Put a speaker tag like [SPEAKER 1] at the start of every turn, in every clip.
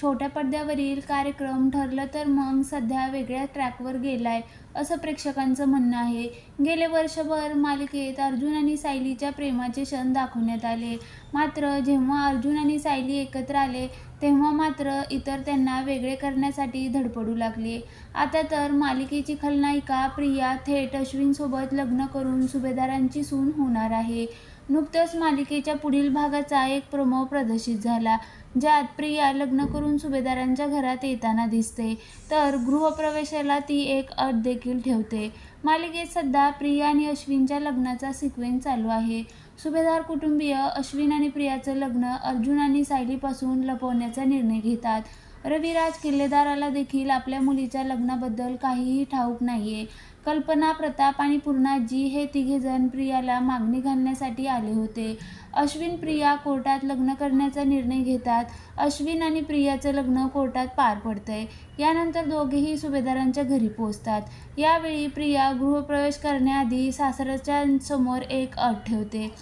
[SPEAKER 1] छोट्या पडद्यावरील कार्यक्रम ठरलं तर मग सध्या वेगळ्या ट्रॅकवर गेलाय असं प्रेक्षकांचं म्हणणं आहे. गेले वर्षभर मालिकेत अर्जुन आणि सायलीच्या प्रेमाचे क्षण दाखवण्यात आले. मात्र जेव्हा अर्जुन आणि सायली एकत्र आले तेव्हा मात्र इतर त्यांना वेगळे करण्यासाठी धडपडू लागले. आता तर मालिकेची खलनायिका प्रिया थेट अश्विनसोबत लग्न करून सुभेदारांची सून होणार आहे. नुकतंच मालिकेच्या पुढील भागाचा एक प्रमो प्रदर्शित झाला ज्यात प्रिया लग्न करून सुभेदारांच्या घरात येताना दिसते तर गृहप्रवेशाला ती एक अट देखील ठेवते. मालिकेत सध्या प्रिया आणि अश्विनच्या लग्नाचा सिक्वेन्स चालू आहे. सुभेदार कुटुंबीय अश्विन आणि प्रियाचं लग्न अर्जुन आणि सायलीपासून लपवण्याचा निर्णय घेतात. रविराज किल्लेदाराला देखील आपल्या मुलीच्या लग्नाबद्दल काहीही ठाऊक नाहीये. कल्पना प्रताप आणि पूर्णाजी हे तिघेजण प्रियाला मागणी घालण्यासाठी आले होते. अश्विन प्रिया कोर्टात लग्न करण्याचा निर्णय घेतात. अश्विन आणि प्रियाचं लग्न कोर्टात पार पडतंय. यानंतर दोघेही सुभेदारांच्या घरी पोहोचतात. यावेळी प्रिया गृहप्रवेश करण्याआधी सासऱ्याच्या समोर एक अट ठेवते.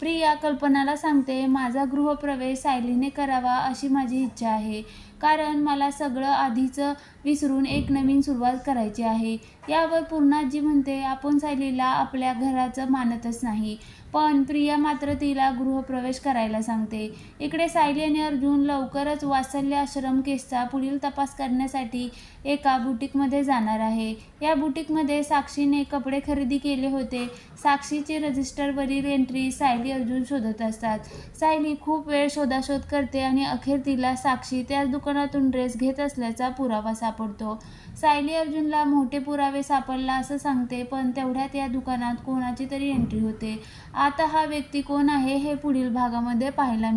[SPEAKER 1] प्रिया कल्पनाला सांगते माझा गृहप्रवेश सायलीने करावा अशी माझी इच्छा आहे. कारण मला सगळं आधीचं विसरून एक नवीन सुरुवात करायची आहे. यावर पूर्णाजी म्हणते आपण सायलीला आपल्या घराचं मानतच नाही. पण प्रिया मात्र तिला गृहप्रवेश करायला सांगते. इकडे सायली आणि अर्जुन लवकरच वात्सल्य आश्रम केसचा पुढील तपास करण्यासाठी एका बुटीकमध्ये जाणार आहे. या बुटीकमध्ये साक्षीने कपडे खरेदी केले होते. साक्षीची रजिस्टरवरील एंट्री सायली अर्जुन शोधत असतात. सायली खूप वेळ शोधाशोध करते आणि अखेर तिला साक्षी त्याच दुकानातून ड्रेस घेत असल्याचा पुरावा सापडतो. सायली अर्जुनला मोठे पुरावे सापडला असं सांगते पण तेवढ्यात या दुकानात कोणाची तरी एंट्री होते. आता हा व्यक्ती कोण आहे हे पुढील भागामध्ये पाहायला मिळते